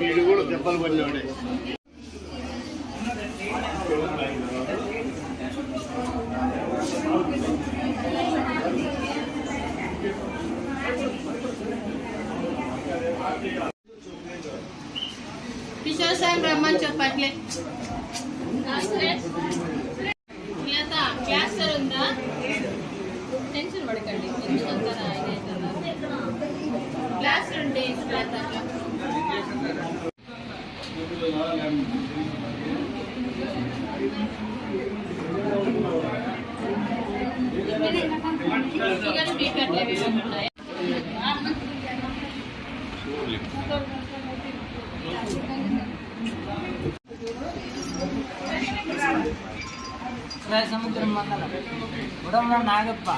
వీడు కూడా దెబ్బలు పడినాడే. కిషోర్ సాయం రమ్మని చెప్పట్లే లత క్లాస్ సార్ ఉందా టెన్షన్ పడకండి గ్లాస్ ఉంటే సముద్రం మండలం. గొడవ నాగప్ప.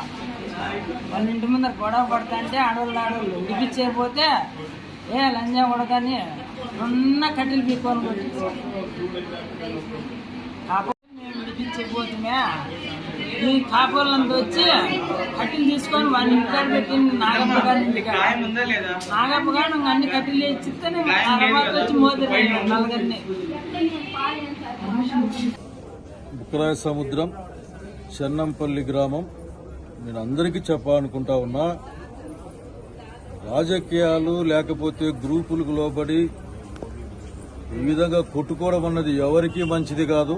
వాళ్ళ ఇంటి ముందర గొడవ పడతాంటే ఆడవాళ్ళు ఆడవాళ్ళు ఏ లంజా కొడకని ఉన్న కట్టెలు పీక్కొని కాకపోతే మేము ఇడిపించకపోతే ఈ కాపులంతా వచ్చి కట్టెలు తీసుకొని వాళ్ళ ఇంటికాడ పెట్టింది నాగప్ప గారి నాగప్ప గారు అన్ని కట్టెలు ఇచ్చితే తర్వాత వచ్చి మోదీ నలుగురిని. బుక్రాయ సముద్రం చెన్నంపల్లి గ్రామం. నేను అందరికీ చెప్పాలనుకుంటా ఉన్నా రాజకీయాలు లేకపోతే గ్రూపులకు లోబడి ఈ విధంగా కొట్టుకోవడం అన్నది ఎవరికీ మంచిది కాదు.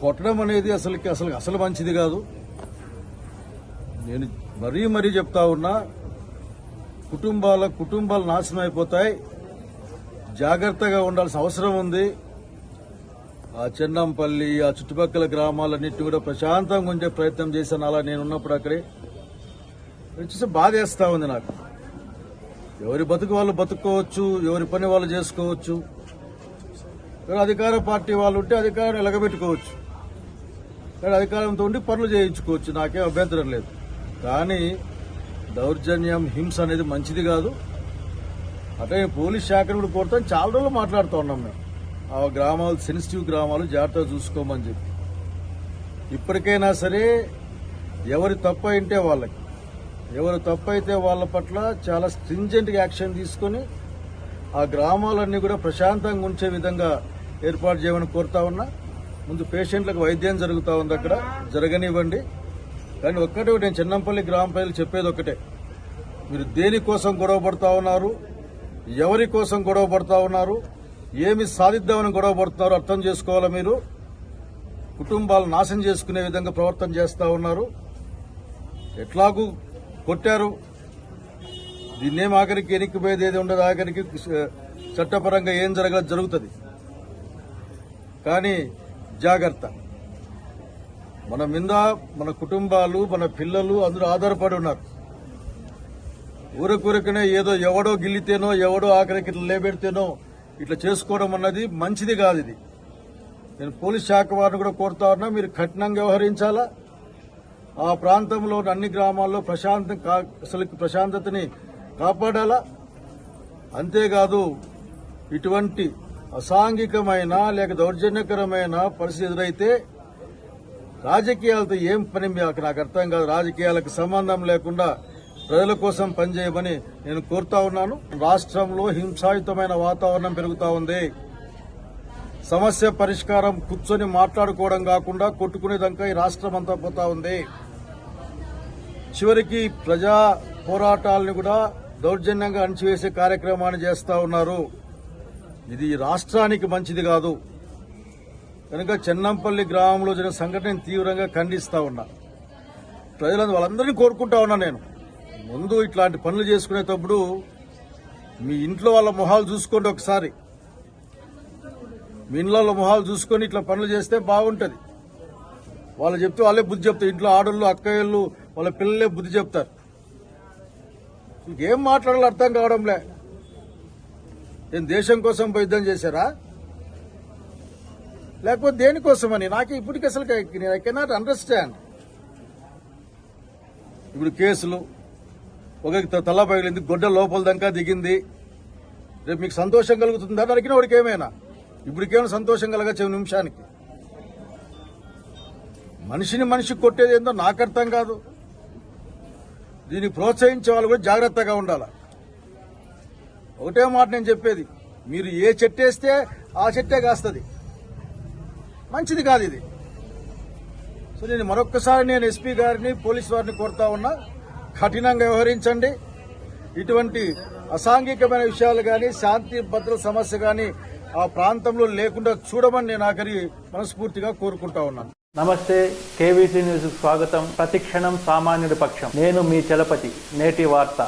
కొట్టడం అనేది అసలుకి అసలు అసలు మంచిది కాదు. నేను మరీ మరీ చెప్తా ఉన్నా కుటుంబాల కుటుంబాలు నాశనం అయిపోతాయి. జాగ్రత్తగా ఉండాల్సిన అవసరం ఉంది. ఆ చెన్నంపల్లి ఆ చుట్టుపక్కల గ్రామాలన్నింటినీ కూడా ప్రశాంతంగా ఉండే ప్రయత్నం చేశాను. అలా నేను ఉన్నప్పుడు అక్కడే చూసి బాధ వేస్తా ఉంది నాకు. ఎవరి బతుకు వాళ్ళు బతుక్కోవచ్చు ఎవరి పని వాళ్ళు చేసుకోవచ్చు. అధికార పార్టీ వాళ్ళు ఉంటే అధికారం ఎలగబెట్టుకోవచ్చు. కానీ అధికారంతో ఉండి పనులు చేయించుకోవచ్చు. నాకేం అభ్యంతరం లేదు. కానీ దౌర్జన్యం హింస అనేది మంచిది కాదు. అట్లే పోలీస్ శాఖను కూడా కోరుతాం చాలా రోజులు మాట్లాడుతూ ఉన్నాం మేము. ఆ గ్రామాలు సెన్సిటివ్ గ్రామాలు జాగ్రత్తగా చూసుకోమని చెప్పి. ఇప్పటికైనా సరే ఎవరి తప్పు అంటే వాళ్ళకి ఎవరు తప్పు అయితే వాళ్ళ పట్ల చాలా స్ట్రింజెంట్గా యాక్షన్ తీసుకొని ఆ గ్రామాలన్నీ కూడా ప్రశాంతంగా ఉంచే విధంగా ఏర్పాటు చేయమని కోరుతా ఉన్నా. ముందు పేషెంట్లకు వైద్యం జరుగుతూ ఉంది అక్కడ జరగనివ్వండి. కానీ ఒక్కటే నేను చిన్నంపల్లి గ్రామ ప్రజలు చెప్పేది ఒకటే. మీరు దేనికోసం గొడవ పడుతూ ఉన్నారు ఎవరి కోసం గొడవ పడుతూ ఉన్నారు ఏమి సాధిద్దామని గొడవ పడుతున్నారు అర్థం చేసుకోవాలా మీరు? కుటుంబాలు నాశనం చేసుకునే విధంగా ప్రవర్తన చేస్తూ ఉన్నారు. ఎట్లాగూ కొట్టారు. దీన్నేం ఆఖరికి ఎనిక్కిపోయేది ఏది ఉండదు. ఆఖరికి చట్టపరంగా ఏం జరగదు జరుగుతుంది. కానీ జాగ్రత్త. మన మీద మన కుటుంబాలు మన పిల్లలు అందరూ ఆధారపడి ఉన్నారు. ఊరకూరకనే ఏదో ఎవడో గిల్లితేనో ఎవడో ఆఖరికి ఇట్లా లేబెడితేనో ఇట్లా చేసుకోవడం అన్నది మంచిది కాదు ఇది. నేను పోలీస్ శాఖ వారిని కూడా కోరుతా ఉన్నా మీరు కఠినంగా వ్యవహరించాలా? ఆ ప్రాంతంలో ఉన్న అన్ని గ్రామాల్లో ప్రశాంత అసలు ప్రశాంతతని కాపాడాలా? అంతేకాదు ఇటువంటి అసాంఘికమైన లేక దౌర్జన్యకరమైన పరిస్థితి ఎదురైతే రాజకీయాలతో ఏం పని నాకు అర్థం కాదు. రాజకీయాలకు సంబంధం లేకుండా ప్రజల కోసం పనిచేయమని నేను కోరుతా ఉన్నాను. రాష్ట్రంలో హింసాయుతమైన వాతావరణం పెరుగుతా ఉంది. సమస్య పరిష్కారం కూర్చొని మాట్లాడుకోవడం కాకుండా కొట్టుకునేదంకా ఈ రాష్ట్రం అంతా పోతా ఉంది. చివరికి ప్రజా పోరాటాలను కూడా దౌర్జన్యంగా అణచివేసే కార్యక్రమాన్ని చేస్తా ఉన్నారు. ఇది రాష్ట్రానికి మంచిది కాదు. కనుక చెన్నంపల్లి గ్రామంలో జరిగిన సంఘటన తీవ్రంగా ఖండిస్తా ఉన్నా. ప్రజలందరూ వాళ్ళందరినీ కోరుకుంటా ఉన్నా నేను. ముందు ఇట్లాంటి పనులు చేసుకునేటప్పుడు మీ ఇంట్లో వాళ్ళ మొహాలు చూసుకోండి ఒకసారి మీ ఇంట్లో మొహాలు చూసుకొని ఇట్లా పనులు చేస్తే బాగుంటుంది వాళ్ళు చెప్తే వాళ్ళే బుద్ధి చెప్తారు ఇంట్లో ఆడళ్ళు అక్కయ్యళ్ళు వాళ్ళ పిల్లలే బుద్ధి చెప్తారు ఏం మాట్లాడాలో అర్థం కావడంలే నేను దేశం కోసం పోయి యుద్ధం చేశారా లేకపోతే దేనికోసమని నాకు ఇప్పటికి అసలు ఐ కెనాట్ అండర్స్టాండ్ ఇప్పుడు కేసులు ఒక తల పగిలింది గొడ్డ లోపల దాకా దిగింది. రేపు మీకు సంతోషం కలుగుతుందా. అడిగిన వాడికి ఏమైనా? ఇప్పటికేమైనా సంతోషం కలగచ్చు నిమిషానికి? మనిషిని మనిషి కొట్టేది ఏందో నాకు అర్థం కాదు. దీన్ని ప్రోత్సహించే వాళ్ళు కూడా జాగ్రత్తగా ఉండాలి. ఒకటే మాట నేను చెప్పేది. మీరు ఏ చెట్టు వేస్తే ఆ చెట్టే కాస్తుంది. మంచిది కాదు ఇది. సో నేను మరొక్కసారి నేను ఎస్పీ గారిని పోలీస్ వారిని కోరుతా ఉన్నా. కఠినంగా వ్యవహరించండి. ఇటువంటి అసాంఘికమైన విషయాలు కానీ శాంతి భద్రత సమస్య కానీ ఆ ప్రాంతంలో లేకుండా చూడమని నేను ఆఖరి మనస్ఫూర్తిగా కోరుకుంటా ఉన్నాను. నమస్తే కేవీసీ న్యూస్ స్వాగతం. ప్రతిక్షణం సామాన్యుడి పక్షం. నేను మీ చలపతి నేటి వార్త.